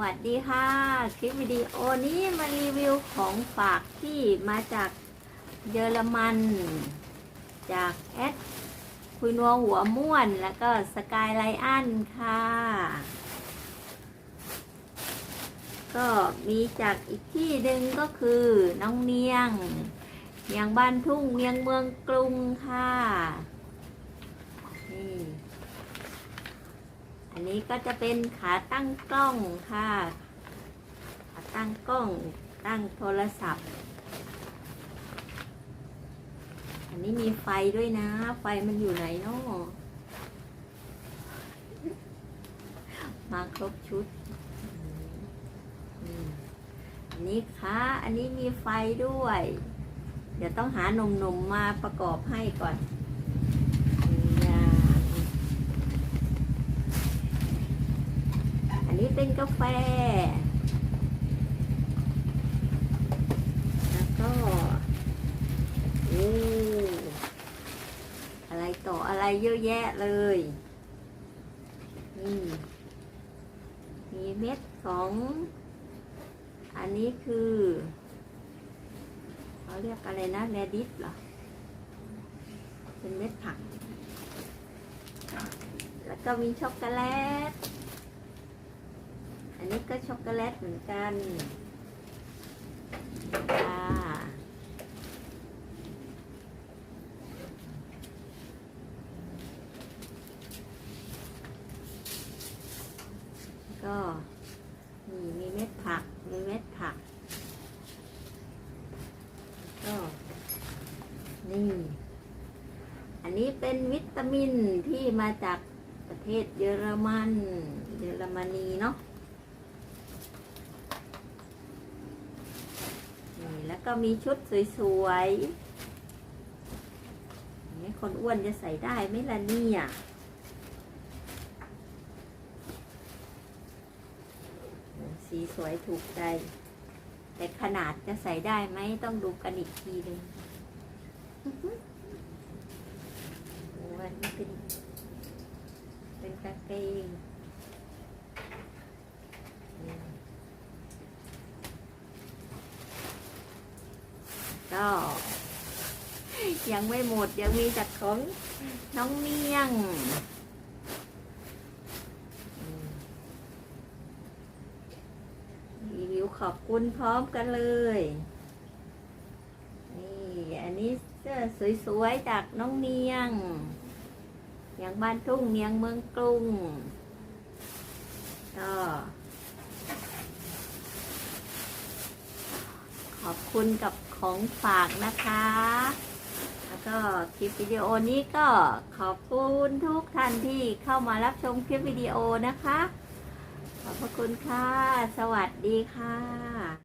วัสดีค่ะ คลิปวิดีโอนี้มารีวิวของฝากที่มาจากเยอรมัน จากแอดคุยนัวหัวม่วน แล้วก็สกายไลอันค่ะ ก็มีจากอีกที่หนึ่งก็คือน้องเนียงเมียงบ้านทุ่งเมียงเมืองกรุงค่ะนี่ อันนี้ก็จะเป็นขาตั้งกล้องค่ะ ขาตั้งกล้อง ตั้งโทรศัพท์ อันนี้มีไฟด้วยนะ ไฟมันอยู่ไหนเนาะมาครบชุด อันนี้ค่ะ อันนี้มีไฟด้วย เดี๋ยวต้องหาหนุ่มๆมาประกอบให้ก่อนนะ อันนี้ เป็นกาแฟ แล้วก็โอ้อะไรต่ออะไรเยอะแยะเลยนี่มีเม็ดของ อันนี้คือเขาเรียกอะไรนะแรดิสเหรอ เป็นเม็ดผัก แล้วก็มีช็อกโกแลต อันนี้ก็ช็อกโกแลตเหมือนกันค่ะก็มีมีเม็ดผัก มีเม็ดผัก ก็ นี่ อันนี้เป็นวิตามินที่มาจากประเทศเยอรมัน เยอรมนีเนาะ นี่แล้ว ก็มีชุดสวยๆนี้คนอ้วนจะใส่ได้ไหมล่ะเนี่ยสีสวยถูกใจ แต่ขนาดจะใส่ได้ไหมต้องดูกันอีกทีหนึ่งอื้อหือโอ้อันนี้เป็นเป็นกางเกงอืม ก็ ยังไม่หมดยังมีจากของน้องเนียงรีวิวขอบคุณพร้อมกันเลย นี่อันนี้เสื้อสวยๆจากน้องเนียงอย่างบ้านทุ่งเนียงเมืองกรุงก็ อบคุณกับของฝากนะคะ แล้วก็คลิปวิดีโอนี้ก็ขอบคุณทุกท่านที่เข้ามารับชมคลิปวิดีโอนะคะ ขอบพระคุณค่ะ สวัสดีค่ะ